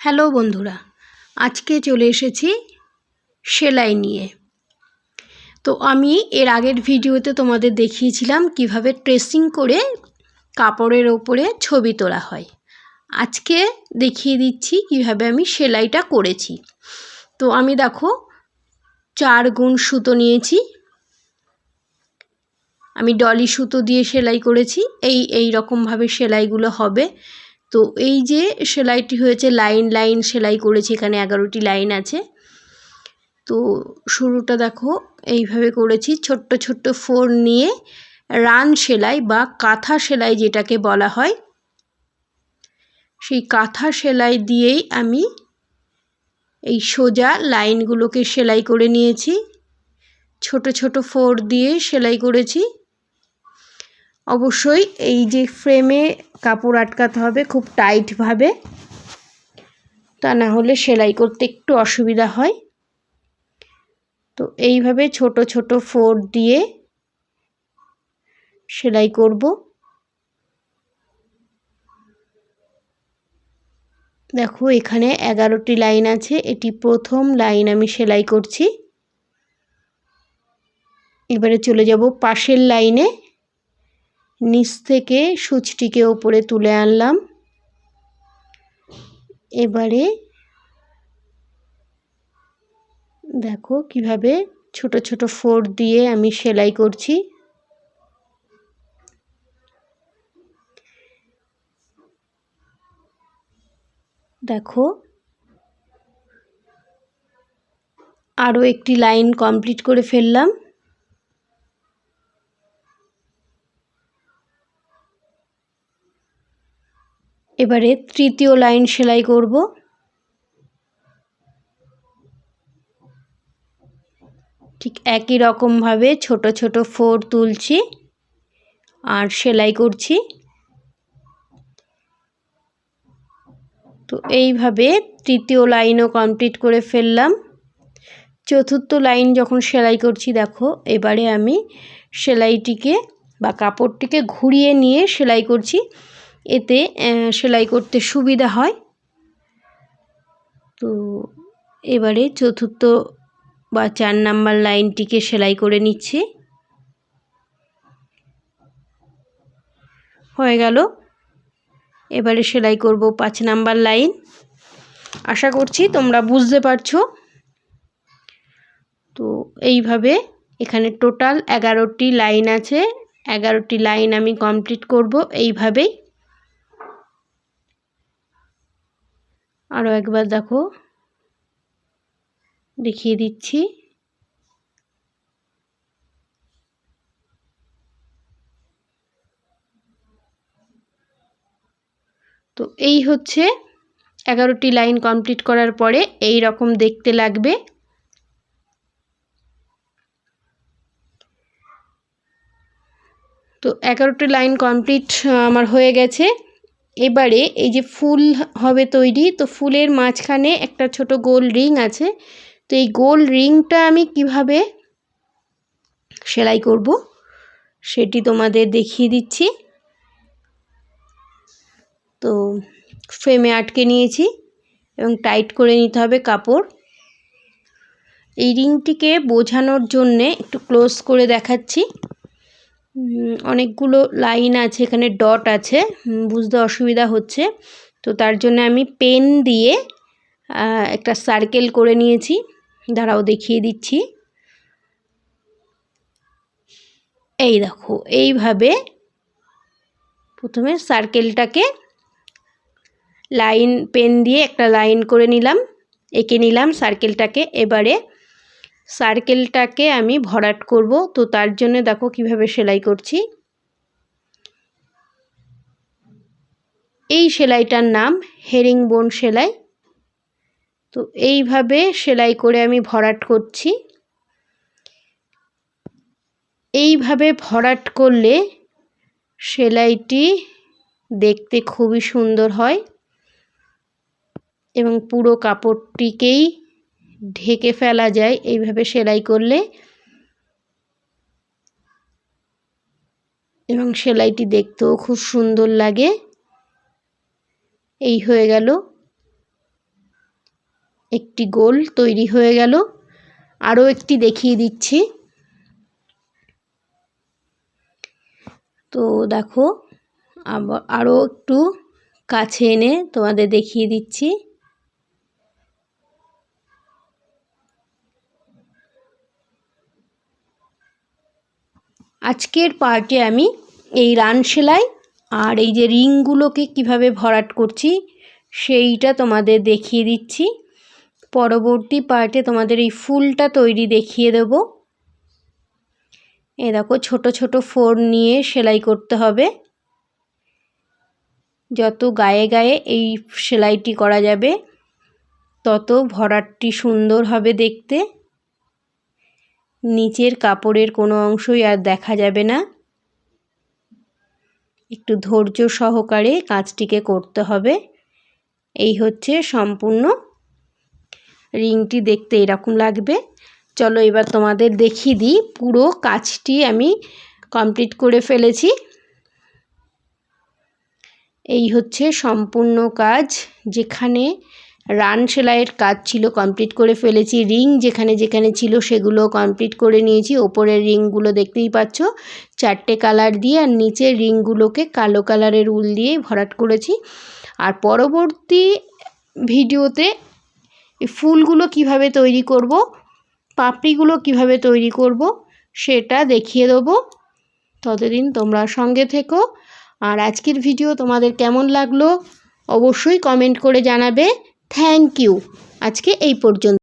Hello বন্ধুরা, আজকে চলে এসেছি সেলাই নিয়ে। তো আমি এর আগের ভিডিওতে তোমাদের দেখিয়েছিলাম কীভাবে ট্রেসিং করে কাপড়ের ওপরে ছবি তোলা হয়। আজকে দেখিয়ে দিচ্ছি কীভাবে আমি সেলাইটা করেছি। তো আমি দেখো, চার গুণ সুতো নিয়েছি। আমি ডলি সুতো দিয়ে সেলাই করেছি। এই এই রকমভাবে সেলাইগুলো হবে। তো এই যে সেলাইটি হয়েছে, লাইন লাইন সেলাই করেছি, এখানে এগারোটি লাইন আছে। তো শুরুটা দেখো, এইভাবে করেছি, ছোট্ট ছোট্ট ফোর নিয়ে রান সেলাই বা কাঁথা সেলাই যেটাকে বলা হয়, সেই কাঁথা সেলাই দিয়েই আমি এই সোজা লাইনগুলোকে সেলাই করে নিয়েছি। ছোট ছোট ফোর দিয়ে সেলাই করেছি। অবশ্যই এই যে ফ্রেমে কাপড় আটকাতে হবে, খুব টাইটভাবে তা না হলে সেলাই করতে একটু অসুবিধা হয়। তো এইভাবে ছোট ছোট ফোর দিয়ে সেলাই করব। দেখো, এখানে এগারোটি লাইন আছে, এটি প্রথম লাইন আমি সেলাই করছি। এবারে চলে যাব পাশের লাইনে নিচ থেকে সূচটিকে ওপরে তুলে আনলাম। এবারে দেখো কীভাবে ছোট ছোট ফোর দিয়ে আমি সেলাই করছি। দেখো আরও একটি লাইন কমপ্লিট করে ফেললাম। এবারে তৃতীয় লাইন সেলাই করব। ঠিক একই রকমভাবে ছোট ছোট ফোর তুলছি আর সেলাই করছি। তো এইভাবে তৃতীয় লাইনও কমপ্লিট করে ফেললাম। চতুর্থ লাইন যখন সেলাই করছি, দেখো, এবারে আমি সেলাইটিকে বা কাপড়টিকে ঘুরিয়ে নিয়ে সেলাই করছি। এতে সেলাই করতে সুবিধা হয়। তো এবারে চতুর্থ বা চার নাম্বার লাইনটিকে সেলাই করে নিচ্ছি। হয়ে গেল। এবারে সেলাই করব পাঁচ নাম্বার লাইন। আশা করছি তোমরা বুঝতে পারছ। তো এইভাবে এখানে টোটাল এগারোটি লাইন আছে। এগারোটি লাইন আমি কমপ্লিট করব এইভাবেই। আরও একবার দেখো। দেখিয়ে দিচ্ছি। তো এই হচ্ছে এগারোটি লাইন কমপ্লিট করার পরে এই রকম দেখতে লাগবে। তো এগারোটি লাইন কমপ্লিট আমার হয়ে গেছে। এবারে এই যে ফুল হবে তৈরি, তো ফুলের মাঝখানে একটা ছোট গোল রিং আছে। তো এই গোল রিংটা আমি কীভাবে সেলাই করব সেটি তোমাদের দেখিয়ে দিচ্ছি। তো ফ্রেমে আটকে নিয়েছি এবং টাইট করে নিতে হবে কাপড়। এই রিংটিকে বোঝানোর জন্যে একটু ক্লোজ করে দেখাচ্ছি। অনেকগুলো লাইন আছে, এখানে ডট আছে বুঝতে অসুবিধা হচ্ছে। তো তার জন্য আমি পেন দিয়ে একটা সার্কেল করে নিয়েছি। দাঁড়াও, দেখিয়ে দিচ্ছি। এই দেখো, এইভাবে প্রথমে সার্কেলটাকে লাইন, পেন দিয়ে একটা লাইন করে নিলাম, এঁকে নিলাম সার্কেলটাকে, এবারে সার্কেলটাকে আমি ভরাট করব। তো তার জন্য দেখো কীভাবে সেলাই করছি। এই সেলাইটার নাম হেরিং বোন সেলাই। তো এইভাবে সেলাই করে আমি ভরাট করছি। এইভাবে ভরাট করলে সেলাইটি দেখতে খুবই সুন্দর হয় এবং পুরো কাপড়টিকেই ঢেকে ফেলা যায়। এইভাবে সেলাই করলে এবং সেলাইটি দেখতেও খুব সুন্দর লাগে। এই হয়ে গেল। একটি গোল তৈরি হয়ে গেল। আরও একটি দেখিয়ে দিচ্ছি। তো দেখো, আবার আরও একটু কাছে এনে তোমাদের দেখিয়ে দিচ্ছি। আজকের পার্টে আমি এই রান সেলাই আর এই যে রিংগুলোকে কীভাবে ভরাট করছি, সেইটা তোমাদের দেখিয়ে দিচ্ছি। পরবর্তী পার্টে তোমাদের এই ফুলটা তৈরি দেখিয়ে দেব। এ দেখো, ছোট ছোট ফোর নিয়ে সেলাই করতে হবে। যত গায়ে গায়ে এই সেলাইটি করা যাবে, তত ভরাটটি সুন্দর হবে দেখতে। নিচের কাপড়ের কোনো অংশই আর দেখা যাবে না। একটু ধৈর্য সহকারে কাজটিকে করতে হবে। এই হচ্ছে সম্পূর্ণ রিংটি দেখতে এরকম লাগবে। চলো এবার তোমাদের দেখিয়ে দিই পুরো কাজটি আমি কমপ্লিট করে ফেলেছি। এই হচ্ছে সম্পূর্ণ কাজ যেখানে রান সেলাইয়ের কাজ ছিল কমপ্লিট করে ফেলেছি। রিং যেখানে যেখানে ছিল সেগুলো কমপ্লিট করে নিয়েছি। ওপরের রিংগুলো দেখতেই পাচ্ছ। চারটে কালার দিয়ে আর নিচের রিংগুলোকে কালো কালারের উল দিয়ে ভরাট করেছি। আর পরবর্তী ভিডিওতে ফুলগুলো কীভাবে তৈরি করব, পাপড়িগুলো কীভাবে তৈরি করব, সেটা দেখিয়ে দেবো। ততদিন তোমরা সঙ্গে থেকো। আর আজকের ভিডিও তোমাদের কেমন লাগল, অবশ্যই কমেন্ট করে জানাবে। Thank you. আজকে এই পর্যন্ত।